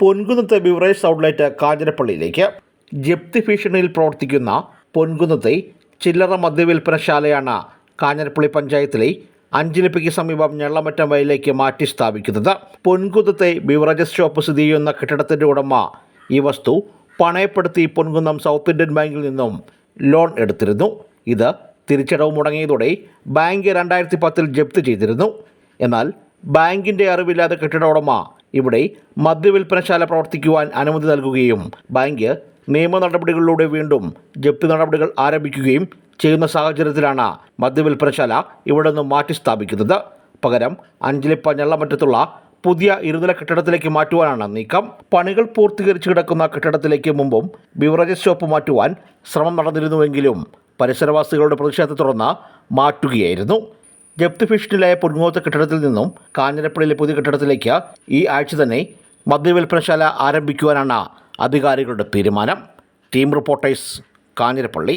പൊൻകുന്നത്തെ beverage outlet കാഞ്ഞിരപ്പള്ളിയിലേക്ക്. ജപ്തി ഭീഷണിയിൽ പ്രവർത്തിക്കുന്ന പൊൻകുന്നത്തെ ചില്ലറ മദ്യവിൽപ്പനശാലയാണ് കാഞ്ഞിരപ്പള്ളി പഞ്ചായത്തിലെ അഞ്ചിലിപ്പിക്ക് സമീപം ഞെള്ളമറ്റം വയലിലേക്ക് മാറ്റി സ്ഥാപിക്കുന്നത്. പൊൻകുന്നത്തെ ബിവറേജസ് ഷോപ്പ് സ്ഥിതി ചെയ്യുന്ന കെട്ടിടത്തിന്റെ ഉടമ ഈ വസ്തു പണയപ്പെടുത്തി പൊൻകുന്നം സൗത്ത് ഇന്ത്യൻ ബാങ്കിൽ നിന്നും ലോൺ എടുത്തിരുന്നു. ഇത് തിരിച്ചടവ് മുടങ്ങിയതോടെ ബാങ്ക് രണ്ടായിരത്തി പത്തിൽ ജപ്തി ചെയ്തിരുന്നു. എന്നാൽ ബാങ്കിന്റെ അറിവില്ലാതെ കെട്ടിട ഉടമ ഇവിടെ മദ്യവിൽപ്പനശാല പ്രവർത്തിക്കുവാൻ അനുമതി നൽകുകയും ബാങ്ക് നിയമ നടപടികളിലൂടെ വീണ്ടും ജപ്തി നടപടികൾ ആരംഭിക്കുകയും ചെയ്യുന്ന സാഹചര്യത്തിലാണ് മദ്യവിൽപ്പനശാല ഇവിടെ നിന്ന് മാറ്റി സ്ഥാപിക്കുന്നത്. പകരം അഞ്ചലിപ്പ ഞള്ളമറ്റത്തുള്ള പുതിയ ഇരുനില കെട്ടിടത്തിലേക്ക് മാറ്റുവാനാണ് നീക്കം. പണികൾ പൂർത്തീകരിച്ചു കിടക്കുന്ന കെട്ടിടത്തിലേക്ക് മുമ്പും ബിവറേജസ് ഷോപ്പ് മാറ്റുവാൻ ശ്രമം നടന്നിരുന്നുവെങ്കിലും പരിസരവാസികളുടെ പ്രതിഷേധത്തെ തുടർന്ന് മാറ്റുകയായിരുന്നു. ജപ്തി ഭീഷണിയിലായ പൊൻകുന്നത്തെ കെട്ടിടത്തിൽ നിന്നും കാഞ്ഞിരപ്പള്ളിയിലെ പുതിയ കെട്ടിടത്തിലേക്ക് ഈ ആഴ്ച തന്നെ മദ്യവിൽപ്പനശാല ആരംഭിക്കുവാനാണ് അധികാരികളുടെ തീരുമാനം. Team reporters Kanjirappally.